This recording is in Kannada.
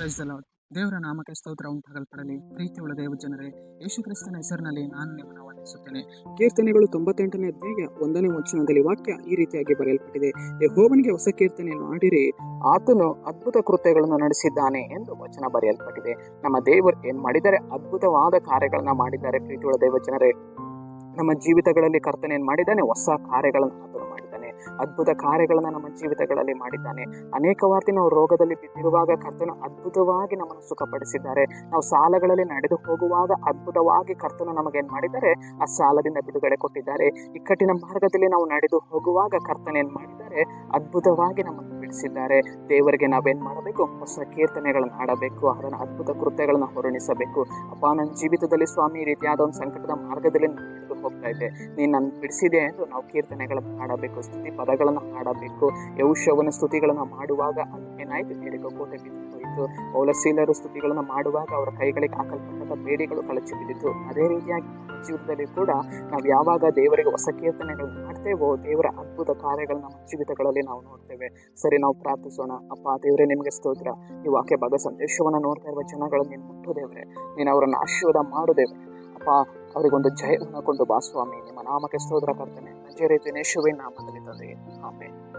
ದೇವರ ನಾಮಕ್ಕೆ ಸ್ತೋತ್ರ ಉಂಟಾಗಲ್ಪಡಲಿ. ಪ್ರೀತಿಯುಳ್ಳ ದೇವ ಜನರೇ, ಯೇಸು ಕ್ರಿಸ್ತನ ಹೆಸರಿನಲ್ಲಿ ನಾನು ನಿಮ್ಮನ್ನು ವಂದಿಸುತ್ತೇನೆ. ಕೀರ್ತನೆಗಳು ತೊಂಬತ್ತೆಂಟನೇ ಅಧ್ಯಾಯ ಒಂದನೇ ವಚನದಲ್ಲಿ ವಾಕ್ಯ ಈ ರೀತಿಯಾಗಿ ಬರೆಯಲ್ಪಟ್ಟಿದೆ. ಯಹೋವನಿಗೆ ಹೊಸ ಕೀರ್ತನೆಯನ್ನು ಆಡಿರಿ ಆತನು ಅದ್ಭುತ ಕೃತ್ಯಗಳನ್ನು ನಡೆಸಿದ್ದಾನೆ ಎಂದು ವಚನ ಬರೆಯಲ್ಪಟ್ಟಿದೆ. ನಮ್ಮ ದೇವರು ಏನ್ ಮಾಡಿದ್ದಾರೆ? ಅದ್ಭುತವಾದ ಕಾರ್ಯಗಳನ್ನ ಮಾಡಿದ್ದಾರೆ. ಪ್ರೀತಿಯುಳ್ಳ ದೇವ ಜನರೇ, ನಮ್ಮ ಜೀವಿತಗಳಲ್ಲಿ ಕರ್ತನೆ ಏನ್ ಮಾಡಿದ್ದಾನೆ? ಹೊಸ ಕಾರ್ಯಗಳನ್ನು ಅದ್ಭುತ ಕಾರ್ಯಗಳನ್ನ ನಮ್ಮ ಜೀವಿತಗಳಲ್ಲಿ ಮಾಡಿದ್ದಾನೆ. ಅನೇಕ ವಾರ್ತಿ ನಾವು ರೋಗದಲ್ಲಿ ಬಿದ್ದಿರುವಾಗ ಕರ್ತನು ಅದ್ಭುತವಾಗಿ ನಮ್ಮನ್ನು ಸುಖಪಡಿಸಿದ್ದಾರೆ. ನಾವು ಸಾಲಗಳಲ್ಲಿ ನಡೆದು ಹೋಗುವಾಗ ಅದ್ಭುತವಾಗಿ ಕರ್ತನು ನಮಗೇನ್ ಮಾಡಿದ್ದಾರೆ? ಆ ಸಾಲದಿಂದ ಬಿಡುಗಡೆ ಕೊಟ್ಟಿದ್ದಾರೆ. ಇಕ್ಕಟ್ಟಿನ ಮಾರ್ಗದಲ್ಲಿ ನಾವು ನಡೆದು ಹೋಗುವಾಗ ಕರ್ತನ ಏನ್ ಮಾಡಿದ್ದಾರೆ? ಅದ್ಭುತವಾಗಿ ನಮ್ಮನ್ನು ಬಿಡಿಸಿದ್ದಾರೆ. ದೇವರಿಗೆ ನಾವೇನ್ ಮಾಡಬೇಕು? ಹೊಸ ಕೀರ್ತನೆಗಳನ್ನು ಆಡಬೇಕು ಅದನ್ನ ಅದ್ಭುತ ಕೃತ್ಯಗಳನ್ನ ಹೊರಣಿಸಬೇಕು. ಅಪ್ಪ, ನನ್ನ ಜೀವಿತದಲ್ಲಿ ಸ್ವಾಮಿ ರೀತಿಯಾದ ಒಂದು ಸಂಕಟದ ಮಾರ್ಗದಲ್ಲಿ ಹೋಗ್ತಾ ಇದ್ದೆ. ನೀನು ನನ್ನ ಬಿಡಿಸಿದೆ ಎಂದು ನಾವು ಕೀರ್ತನೆಗಳನ್ನು ಹಾಡಬೇಕು, ಸ್ತುತಿ ಪದಗಳನ್ನು ಹಾಡಬೇಕು ಯೌಶವನ ಸ್ತುತಿಗಳನ್ನು ಮಾಡುವಾಗ ಅದು ಏನಾಯ್ತು? ಬೇಡಿಕೆ ಕೋಟೆ ಬಿದ್ದು ಪೌಲಶೀಲರು ಸ್ತುತಿಗಳನ್ನು ಮಾಡುವಾಗ ಅವರ ಕೈಗಳಿಗೆ ಹಾಕಲ್ಪಟ್ಟ ಬೇಡಿಗಳು ಕಳಚಿ ಬಿದ್ದಿತು ಅದೇ ರೀತಿಯಾಗಿ ಜೀವನದಲ್ಲಿ ಕೂಡ ನಾವು ಯಾವಾಗ ದೇವರಿಗೆ ಹೊಸ ಕೀರ್ತನೆಗಳನ್ನು ಮಾಡ್ತೇವೋ ದೇವರ ಅದ್ಭುತ ಕಾರ್ಯಗಳನ್ನ ಜೀವಿತಗಳಲ್ಲಿ ನಾವು ನೋಡ್ತೇವೆ. ಸರಿ, ನಾವು ಪ್ರಾರ್ಥಿಸೋಣ. ಅಪ್ಪ, ದೇವರೇ, ನಿಮಗೆ ಸ್ತೋತ್ರ. ನೀವು ಆಕೆ ಭಾಗ ಸಂದೇಶವನ್ನು ನೋಡ್ತಾ ಇರುವ ಜನಗಳನ್ನು ನೀನು ಮುಟ್ಟು ದೇವರೇ ನೀನು ಅವರನ್ನು ಆಶೀರ್ವಾದ ಮಾಡು ದೇವರೇ. ಅಪ್ಪ, ಅವರಿಗೊಂದು ಜಯವನ್ನು ಕೊಂಡು ಬಾ ಸ್ವಾಮಿ. ನಿಮ್ಮ ನಾಮಕ್ಕೆ ಸ್ತೋತ್ರ ಕರ್ತೇನೆ. ಅಜಯ ರೀತಿ ನೇಶುವೆ ನಾಮದಲ್ಲಿ ತಂದೆ. ಆಮೇಲೆ